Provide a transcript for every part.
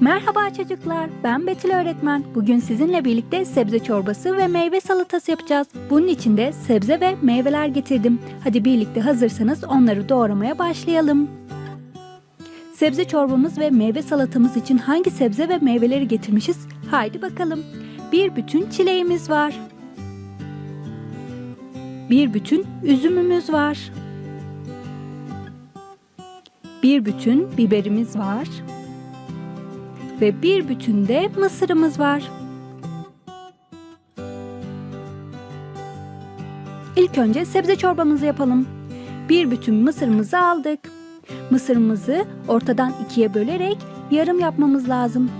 Merhaba çocuklar, ben Betül öğretmen. Bugün sizinle birlikte sebze çorbası ve meyve salatası yapacağız. Bunun için de sebze ve meyveler getirdim. Hadi birlikte hazırsanız onları doğramaya başlayalım. Sebze çorbamız ve meyve salatamız için hangi sebze ve meyveleri getirmişiz? Haydi bakalım. Bir bütün çileğimiz var. Bir bütün üzümümüz var. Bir bütün biberimiz var ve bir bütün de mısırımız var. İlk önce sebze çorbamızı yapalım. Bir bütün mısırımızı aldık. Mısırımızı ortadan ikiye bölerek yarım yapmamız lazım.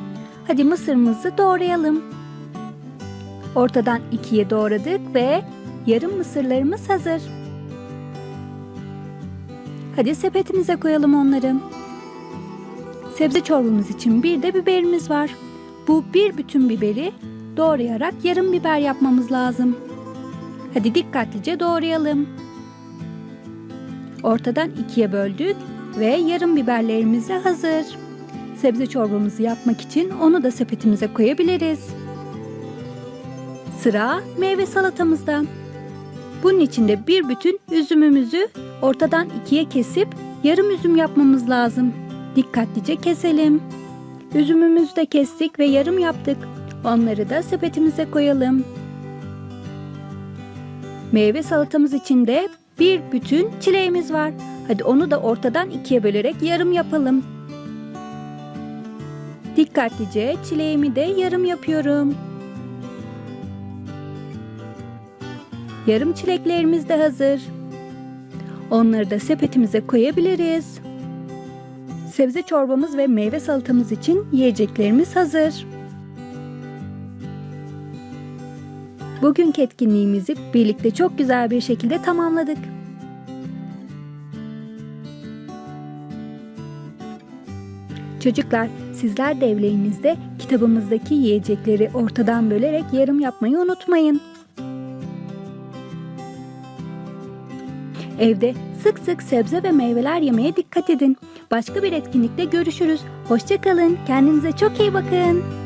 Hadi mısırımızı doğrayalım. Ortadan ikiye doğradık ve yarım mısırlarımız hazır. Hadi sepetimize koyalım onları. Sebze çorbamız için bir de biberimiz var. Bu bir bütün biberi doğrayarak yarım biber yapmamız lazım. Hadi dikkatlice doğrayalım. Ortadan ikiye böldük ve yarım biberlerimiz de hazır. Sebze çorbamızı yapmak için onu da sepetimize koyabiliriz. Sıra meyve salatamızda. Bunun için de bir bütün üzümümüzü ortadan ikiye kesip yarım üzüm yapmamız lazım. Dikkatlice keselim. Üzümümüzü de kestik ve yarım yaptık. Onları da sepetimize koyalım. Meyve salatamız için de bir bütün çileğimiz var. Hadi onu da ortadan ikiye bölerek yarım yapalım. Dikkatlice çileğimi de yarım yapıyorum. Yarım çileklerimiz de hazır. Onları da sepetimize koyabiliriz. Sebze çorbamız ve meyve salatamız için yiyeceklerimiz hazır. Bugünkü etkinliğimizi birlikte çok güzel bir şekilde tamamladık. Çocuklar, sizler de evlerinizde kitabımızdaki yiyecekleri ortadan bölerek yarım yapmayı unutmayın. Evde sık sık sebze ve meyveler yemeye dikkat edin. Başka bir etkinlikte görüşürüz. Hoşçakalın. Kendinize çok iyi bakın.